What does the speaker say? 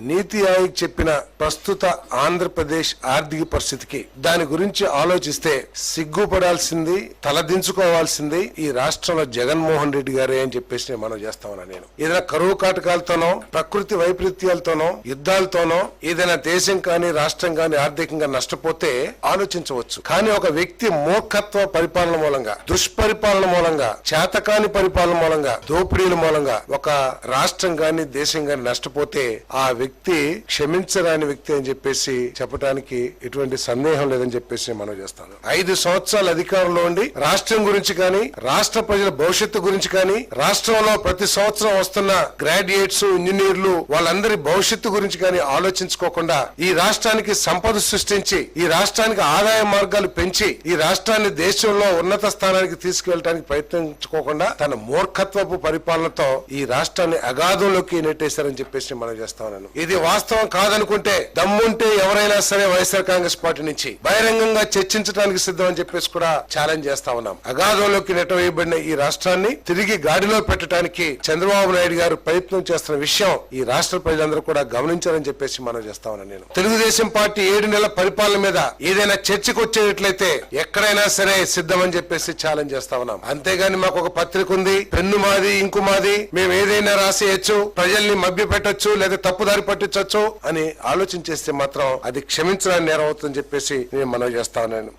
నీతి ఆయోగ్ చెప్పిన ప్రస్తుత ఆంధ్రప్రదేశ్ ఆర్థిక పరిస్థితికి దాని గురించి ఆలోచిస్తే సిగ్గుపడాల్సింది తలదించుకోవాల్సింది ఈ రాష్ట్రంలో జగన్మోహన్ రెడ్డి గారే అని చెప్పేసి నేను మనం చేస్తామన్నా నేను. ఏదైనా కరువు కాటకాలతోనో ప్రకృతి వైపరీత్యాలతోనో యుద్ధాలతోనో ఏదైనా దేశం కానీ రాష్ట్రం కానీ ఆర్థికంగా నష్టపోతే ఆలోచించవచ్చు. కానీ ఒక వ్యక్తి మూర్ఖత్వ పరిపాలన మూలంగా దుష్పరిపాలన మూలంగా చేతకాని పరిపాలన మూలంగా దోపిడీల మూలంగా ఒక రాష్ట్రం కానీ దేశం గాని నష్టపోతే ఆ వ్యక్తి క్షమించరాని వ్యక్తి అని చెప్పేసి చెప్పడానికి ఎటువంటి సందేహం లేదని చెప్పేసి మనం చేస్తాను. ఐదు సంవత్సరాల అధికారంలో ఉండి రాష్ట్రం గురించి కానీ రాష్ట్ర ప్రజల భవిష్యత్తు గురించి కానీ రాష్ట్రంలో ప్రతి సంవత్సరం వస్తున్న గ్రాడ్యుయేట్స్ ఇంజనీర్లు వాళ్ళందరి భవిష్యత్తు గురించి కానీ ఆలోచించుకోకుండా ఈ రాష్ట్రానికి సంపద సృష్టించి ఈ రాష్ట్రానికి ఆదాయ మార్గాలు పెంచి ఈ రాష్ట్రాన్ని దేశంలో ఉన్నత స్థానానికి తీసుకువెళ్ళడానికి ప్రయత్నించుకోకుండా తన మూర్ఖత్వపు పరిపాలనతో ఈ రాష్ట్రాన్ని అగాధంలోకి నెట్టేశారని చెప్పేసి మనం చేస్తాను ఇది వాస్తవం కాదనుకుంటే దమ్ముంటే ఎవరైనా సరే వైఎస్ఆర్ కాంగ్రెస్ పార్టీ నుంచి బహిరంగంగా చర్చించడానికి సిద్ధం అని చెప్పేసి కూడా ఛాలెంజ్ చేస్తా ఉన్నాం. అగాధంలోకి నెట్టవేయబడిన ఈ రాష్ట్రాన్ని తిరిగి గాడిలో పెట్టడానికి చంద్రబాబు నాయుడు గారు ప్రయత్నం చేస్తున్న విషయం ఈ రాష్ట్ర ప్రజలందరూ కూడా గమనించాలని చెప్పేసి మనం చేస్తా ఉన్నాను నేను. తెలుగుదేశం పార్టీ ఏడు నెలల పరిపాలన మీద ఏదైనా చర్చకు వచ్చేటట్లయితే ఎక్కడైనా సరే సిద్ధం అని చెప్పేసి ఛాలెంజ్ చేస్తా ఉన్నాం. అంతేగాని మాకు ఒక పత్రిక ఉంది పెన్ను మాది ఇంకు మాది మేము ఏదైనా రాసేయచ్చు ప్రజల్ని మభ్య పెట్టచ్చు లేదా తప్పుదారి పట్టించవచ్చు అని ఆలోచన చేస్తే మాత్రం అది క్షమించడానికి నేరం అవుతుందని చెప్పేసి నేను మనవి చేస్తా ఉన్నాను.